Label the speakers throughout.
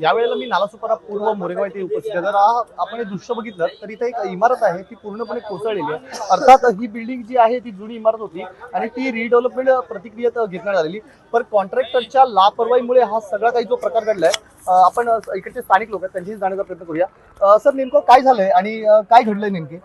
Speaker 1: यावेळेला मी नालासोपारा पूर्व मोरेगाव येथे उपस्थित आहे. जर आपण हे दृश्य बघितलं तर इथे एक इमारत आहे ती पूर्णपणे कोसळलेली आहे. अर्थात ही बिल्डिंग जी आहे ती जुनी इमारत होती आणि ती रिडेव्हलपमेंट प्रतिक्रियेत घेण्यात आलेली. पण कॉन्ट्रॅक्टरच्या लापरवाहीमुळे हा सगळा काही जो प्रकार घडलाय आपण इकडचे स्थानिक लोक आहेत त्यांच्याशी जाण्याचा प्रयत्न करूया. सर नेमकं काय झालंय आणि काय घडलंय नेमके?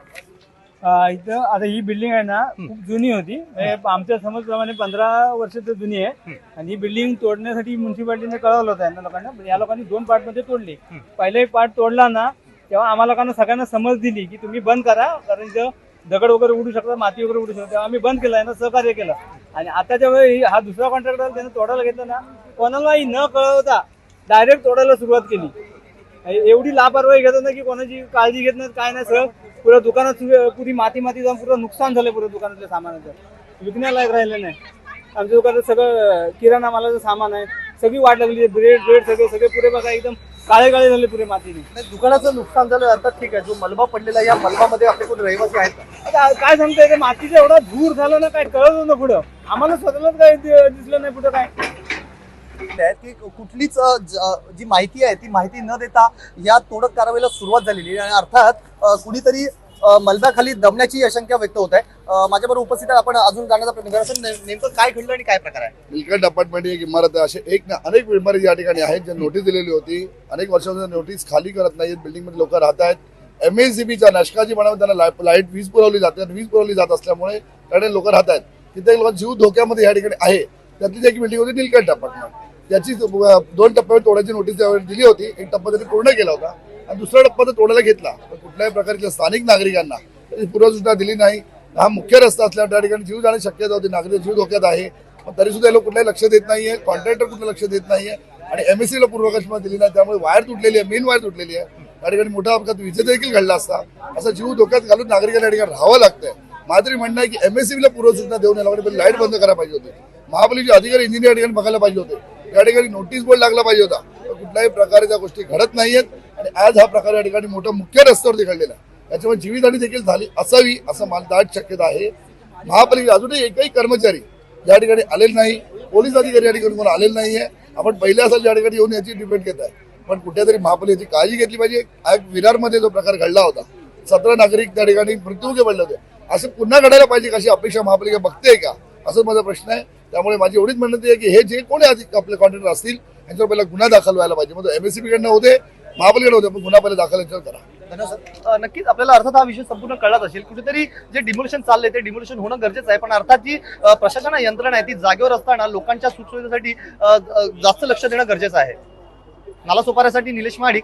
Speaker 2: इथं आता ही बिल्डिंग आहे ना खूप जुनी होती. म्हणजे आमच्या समजप्रमाणे पंधरा वर्ष तर जुनी आहे. आणि ही बिल्डिंग तोडण्यासाठी म्युन्सिपाल्टीने कळवलं होतं यांना लोकांना. या लोकांनी दोन पार्टमध्ये तोडली. पहिला एक पार्ट तोडला ना तेव्हा आम्हाला लोकांना सगळ्यांना समज दिली की तुम्ही बंद करा कारण इथं दगड वगैरे उडू शकतात माती वगैरे उडू शकतात. तेव्हा आम्ही बंद केलं यांना सहकार्य केलं. आणि आताच्या वेळी हा दुसरा कॉन्ट्रॅक्टर त्याने तोडायला घेतलं ना कोणालाही न कळवता डायरेक्ट तोडायला सुरुवात केली. एवढी लापरवाही घेतात ना की कोणाची काळजी घेत नाही काय नाही सगळं पुऱ्या दुकानात पुरी माती माती जाऊन पुरं नुकसान झालं पुऱ्या दुकानातल्या सामानाचं विकण्यालायक राहिलं नाही. आमच्या दुकानात सगळं किराणा मालाचं सामान आहे. सगळी वाट लागली. ब्रेड ब्रेड सगळे सगळे पुरे बघा एकदम काळे काळे झाले पुरे मातीने.
Speaker 1: दुकानाचं नुकसान झालं अर्थात ठीक आहे. जो मलबा पडलेला या मलबामध्ये आपले कोणी रहिवासी आहेत? का?
Speaker 2: आता काय सांगताय मातीचा एवढा धूर झाला ना काय कळत ना पुढं. आम्हाला स्वतःलाच काय दिसलं नाही पुढं काय.
Speaker 1: आहेत की कुठलीच जी माहिती आहे ती माहिती न देता या तोडक कारवाईला सुरुवात झालेली आहे. आणि अर्थात कुणीतरी अ, मलब्याखाली दमण्याची आशंका व्यक्त होत आहे. माझ्याबरोबर उपस्थित आहे आपण अजून जाण्याचा प्रयत्न करू. नेमकं काय घडलं आणि काय प्रकार आहे?
Speaker 3: निलकंठ अपार्टमेंट एक इमारत आहे. असे एक ना अनेक इमारती या ठिकाणी आहेत ज्या नोटीस दिलेली होती. अनेक वर्षांपासून नोटीस खाली करत नाहीत. बिल्डिंगमध्ये लोक राहत आहेत. एम एस च्या नष्काची त्यांना ला- लाइट वीज पुरवली जाते. वीज पुरवली जात असल्यामुळे त्याकडे लोक राहत आहेत. तिथे लोक जीव धोक्यामध्ये या ठिकाणी आहे. त्यातली एक बिल्डिंग होती निलकंठ अपार्टमेंट त्याची दोन टप्प्यावर तोडायची नोटीस त्यावेळी दिली होती एक टप्पा त्यांनी पूर्ण केला होता आणि दुसरा टप्पा तर तोडायला घेतला. पण कुठल्याही प्रकारच्या स्थानिक नागरिकांना त्याची पूर्वसूचना दिली नाही. हा मुख्य रस्ता असल्या त्या ठिकाणी जीव जाण्याची शक्यता होती. नागरिक जीव धोक्यात आहे. पण तरी सुद्धा लोक कुठलाही लक्ष देत नाहीये. कॉन्ट्रॅक्टर कुठलं लक्ष देत नाहीये. आणि एमएससीला पूर्वकल्पना दिली नाही. त्यामुळे वायर तुटलेली आहे. मेन वायर तुटलेली आहे. त्या ठिकाणी मोठा अपघात विजे देखील घडला असता. असा जीव धोक्यात घालून नागरिकांना ठिकाणी राहावं लागतंय. मात्र म्हणणं आहे की एमएससी पूर्वसूचना देऊन याला लाइट बंद करायला पाहिजे होती. महापालिकेचे अधिकारी इंजिनियर ठिकाणी बघायला पाहिजे होते. या ठिकाणी नोटीस बोर्ड लागला पाहिजे होता. कुठल्याही प्रकारे त्या गोष्टी घडत नाहीयेत. आणि आज हा प्रकार या ठिकाणी मोठा मुख्य रस्त्यावरती घडलेला आहे. त्याच्यामुळे जीवितहानी देखील झाली असावी असं मला दाट शक्यता आहे. महापालिका अजूनही एकही कर्मचारी या ठिकाणी आलेले नाही. पोलीस अधिकारी या ठिकाणी कोण आलेले नाहीये. आपण पहिल्या असाल या ठिकाणी येऊन याची डिपेंड घेत आहे. पण कुठेतरी महापालिकेची काळजी घेतली पाहिजे. आज विरारमध्ये जो प्रकार घडला होता. सतरा नागरिक त्या ठिकाणी मृत्यूमुखी पडले होते. असं पुन्हा घडायला पाहिजे कशी अपेक्षा महापालिका बघते का? असं माझा प्रश्न आहे. त्यामुळे माझी एवढीच म्हणणं आहे की हे जे कोणी आपले कॉन्ट्रॅक्टर असतील यांच्यावर पहिला गुन्हा दाखल व्हायला पाहिजे. मग एमएससी कडनं होते महापालिकेकडे होते पण गुन्हा पहिला दाखल यांच्यावर करा.
Speaker 1: नक्कीच आपल्याला अर्थात हा विषय संपूर्ण कळलाच असेल. कुठेतरी जे डिमोलेशन चाललंय ते डिमोलेशन होणं गरजेचं आहे. पण अर्थात जी प्रशासन यंत्रणा आहे ती जागेवर असताना लोकांच्या सुखसुविधेसाठी जास्त लक्ष देणं गरजेचं आहे. नाला सोपाऱ्यासाठी निलेश माडिक.